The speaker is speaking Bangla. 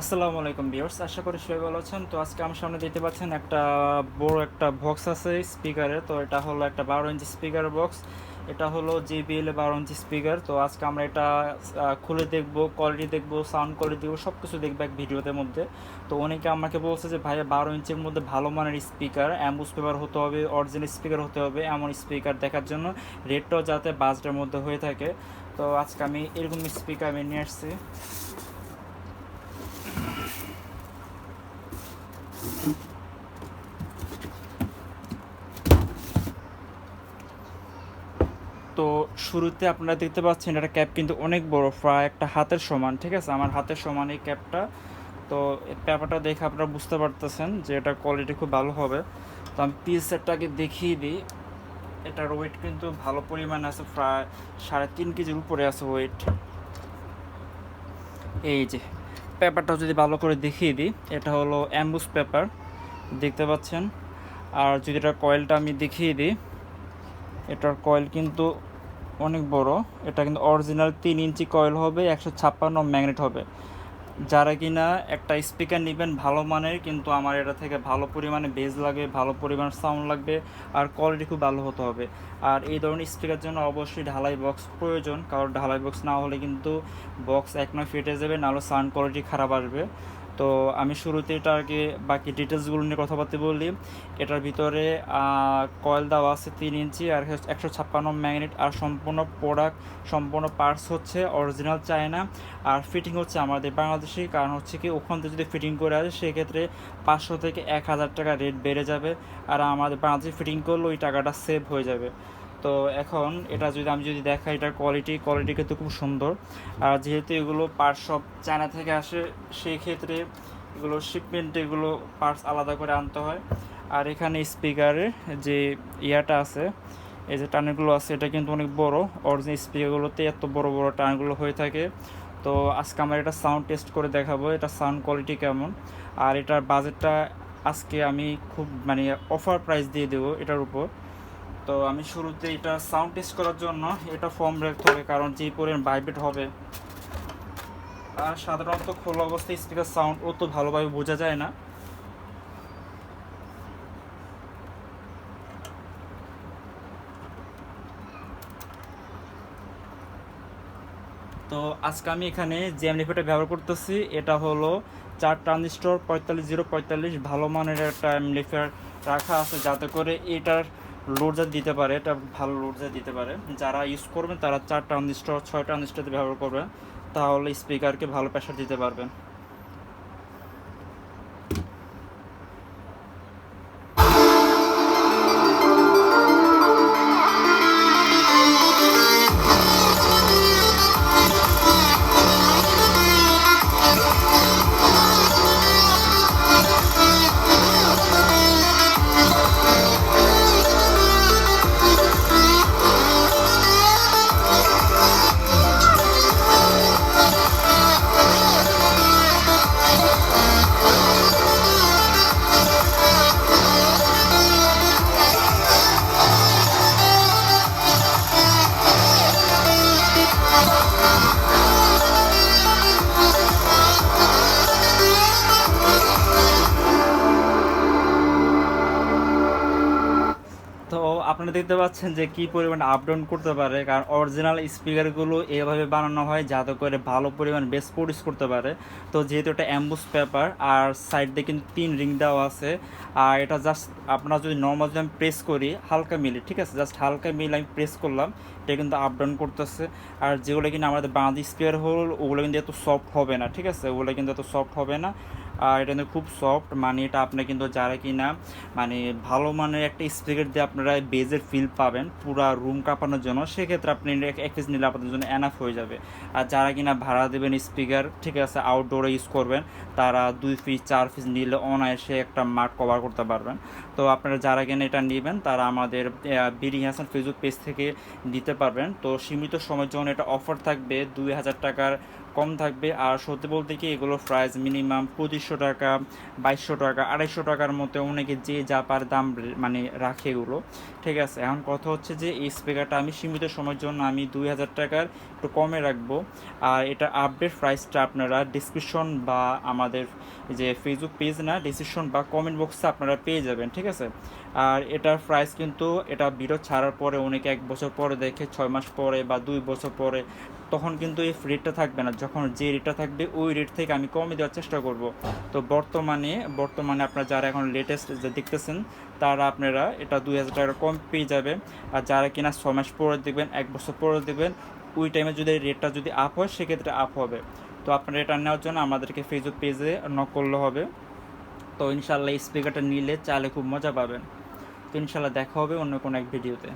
আসসালামু আলাইকুম ভিউয়ার্স, আশা করি সবাই ভালো আছেন। তো আজকে আমার সামনে দেখতে পাচ্ছেন একটা বড় একটা বক্স আছে স্পিকারের তো এটা হলো একটা বারো ইঞ্চি স্পিকার বক্স এটা হলো এর বারো ইঞ্চি স্পিকার তো আজকে আমরা এটা খুলে দেখব কোয়ালিটি দেখব সাউন্ড কোয়ালিটি দেখব সব কিছু দেখব এক ভিডিওতে মধ্যে। তো অনেকে আমাকে বলছে যে, ভাইয়া, বারো ইঞ্চির মধ্যে ভালো মানের স্পিকার অ্যাম্বুস পেপার হতে হবে অরিজিনাল স্পিকার হতে হবে এমন স্পিকার দেখার জন্য। রেটটাও যাতে বাজেটের মধ্যে হয়ে থাকে। তো আজকে আমি এরকম স্পিকার আমি নিয়ে আসছি। তো শুরুতে আপনারা দেখতে পাচ্ছেন এটা ক্যাপ কিন্তু অনেক বড়, প্রায় একটা হাতের সমান, ঠিক আছে? আমার হাতের সমান এই ক্যাপটা। তো পেপারটা দেখে আপনারা বুঝতে পারতেছেন যে এটা কোয়ালিটি খুব ভালো হবে। তো আমি পিস সেটটাকে দেখিয়ে দিই। এটার ওয়েট কিন্তু ভালো পরিমাণ আছে, প্রায় সাড়ে তিন কেজির উপরে আছে ওয়েট এই যে পেপারটা যদি ভালো করে দেখিয়ে দিই, এটা হলো অ্যাম্বুস পেপার, দেখতে পাচ্ছেন। আর যদি এটা কয়েলটা আমি দেখিয়ে দিই, এটার কয়েল কিন্তু অনেক বড়। এটা কিন্তু অরিজিনাল তিন ইঞ্চি কয়েল হবে, একশো ছাপ্পান্ন ম্যাগনেট হবে। যারা কিনা একটা স্পিকার নেবেন ভালো মানের, কিন্তু আমার এটা থেকে ভালো পরিমাণে বেজ লাগবে ভালো পরিমাণ সাউন্ড লাগবে আর কোয়ালিটি খুব ভালো হতে হবে। আর এই ধরনের স্পিকার জন্য অবশ্যই ঢালাই বক্স প্রয়োজন, কারণ ঢালাই বক্স না হলে কিন্তু বক্স এক নয় ফেটে যাবে, নাহলে সাউন্ড কোয়ালিটি খারাপ আসবে। তো আমি শুরুতে এটা আগে বাকি ডিটেলসগুলো নিয়ে কথাবার্তা বলি। এটার ভিতরে কয়েল দেওয়া আছে তিন ইঞ্চি আর একশো ছাপ্পান্ন ম্যাগনেট আর সম্পূর্ণ প্রোডাক্ট সম্পূর্ণ পার্টস হচ্ছে অরিজিনাল চায়না আর ফিটিং হচ্ছে আমাদের বাংলাদেশি। কারণ হচ্ছে কি, ওখান থেকে যদি ফিটিং করে আসে, সেক্ষেত্রে পাঁচশো থেকে এক হাজার টাকা রেট বেড়ে যাবে আর আমাদের বাংলাদেশে ফিটিং করলে ওই টাকাটা সেভ হয়ে যাবে। তো এখন এটা যদি আমি যদি দেখাই, এটার কোয়ালিটি কোয়ালিটি কিন্তু খুব সুন্দর। আর যেহেতু এগুলো পার্টস সব চায়না থেকে আসে সেই ক্ষেত্রে এগুলো শিপমেন্ট এগুলো পার্টস আলাদা করে আনতে হয়। আর এখানে স্পিকারের যে ইয়াটা আছে, এই যে টানেরগুলো আছে, এটা কিন্তু অনেক বড়। অরিজিনাল স্পিকারগুলোতে এত বড় বড় টানগুলো হয়ে থাকে। তো আজকে আমরা এটা সাউন্ড টেস্ট করে দেখাবো, এটা সাউন্ড কোয়ালিটি কেমন। আর এটার বাজেটটা আজকে আমি খুব মানে অফার প্রাইস দিয়ে দেবো এটার উপর। তো আমি শুরুতে এটা সাউন্ড টেস্ট করার জন্য এটা ফর্ম রাখতে হবে, কারণ যে পরিমাণ ভাইব্রেট হবে, আর সাধারণত খোলা অবস্থায় স্পিকার সাউন্ড অত ভালোভাবে বোঝা যায় না। তো আজকে আমি এখানে যে অ্যামলিফায়ারটা ব্যবহার করতেছি, এটা হলো চার ট্রানজিস্টর পঁয়তাল্লিশ জিরো পঁয়তাল্লিশ ভালো মানের একটা অ্যামলিফায়ার রাখা আছে, যাতে করে এটার লোড দিতে পারে, এটা ভালো লোডজার দিতে পারে। যারা ইউজ করবেন তারা চার ট্রানজিস্টর ছয় ট্রানজিস্টর ব্যবহার করবে, তাহলে স্পিকারকে ভালো প্রেশার দিতে পারবেন আপনারা দেখতে পাচ্ছেন যে কি পরিমাণ আপ ডাউন করতে পারে, কারণ অরিজিনাল স্পিকারগুলো এভাবে বানানো হয় যাতে করে ভালো পরিমাণ বেস প্রডিউস করতে পারে। তো যেহেতু এটা অ্যাম্বুস পেপার আর সাইড দিয়ে কিন্তু তিন রিং দেওয়া আছে, আর এটা জাস্ট আপনারা যদি নর্মাল যদি আমি প্রেস করি, হালকা মিলে, ঠিক আছে? জাস্ট হালকা মিলে আমি প্রেস করলাম, এটা কিন্তু আপ ডাউন করতেছে। আর যেগুলো কিনা আমাদের বাংলাদেশ স্পিকার হল, ওগুলো কিন্তু এত সফট হবে না, ঠিক আছে? ওগুলো কিন্তু এত সফট হবে না। আর এটা কিন্তু খুব সফট মানে এটা আপনি কিন্তু যারা কিনা মানে ভালো মানের একটা স্পিকার দিয়ে আপনারা বেজের ফিল পাবেন, পুরা রুম কাঁপানোর জন্য। সেক্ষেত্রে আপনি এক- পিস নিলে আপনাদের জন্য এনাফ হয়ে যাবে। আর যারা কিনা ভাড়া দেবেন স্পিকার ঠিক আছে আউটডোরে ইউজ করবেন, তারা দুই পিস চার পিস নিলে অনায়াসে একটা মাঠ কভার করতে পারবেন। তো আপনারা যারা কিনা এটা নেবেন, তারা আমাদের বিডিং হাসান ফেসবুক পেজ থেকে দিতে পারবেন। তো সীমিত সময়ের জন্য এটা অফার থাকবে দুই হাজার টাকার কম থাকবে। আর সত্যি বলতে কি এগুলো প্রাইস মিনিমাম পঁচিশশো টাকা, বাইশশো টাকা, আড়াইশো টাকার মতো অনেকে যে যা পার দাম মানে রাখে এগুলো। ঠিক আছে, এখন কথা হচ্ছে যে এই স্পিকারটা আমি সীমিত সময়ের জন্য আমি দুই হাজার টাকার একটু কমে রাখব। আর এটা আপডেট প্রাইসটা আপনারা ডিসক্রিপশন বা আমাদের যে ফেসবুক পেজ না ডিসক্রিপশন বা কমেন্ট বক্সে আপনারা পেয়ে যাবেন, ঠিক আছে? আর এটার প্রাইস কিন্তু এটা ভিডিও ছাড়ার পরে অনেকে এক বছর পরে দেখে, ছয় মাস পরে বা দুই বছর পরে, তখন কিন্তু এই রেটটা থাকবে না। যখন যে রেটটা থাকবে, ওই রেট থেকে আমি কমে দেওয়ার চেষ্টা করব। তো বর্তমানে বর্তমানে আপনারা যারা এখন লেটেস্ট যে দেখতেছেন, তারা আপনারা এটা দুই হাজার টাকা কম পেয়ে যাবে আর যারা কিনা ছয় মাস পরে দেখবেন, এক বছর পরে দেখবেন ওই টাইমে যদি রেটটা যদি আপ হয়, সেক্ষেত্রে আপ হবে। তো আপনার রেটার নেওয়ার জন্য আমাদেরকে ফেসবুক পেজে নক করলে হবে। তো ইনশাল্লাহ স্পিকারটা নিলে চালে খুব মজা পাবেন। তো ইনশাল্লাহ দেখা হবে অন্য কোনো এক ভিডিওতে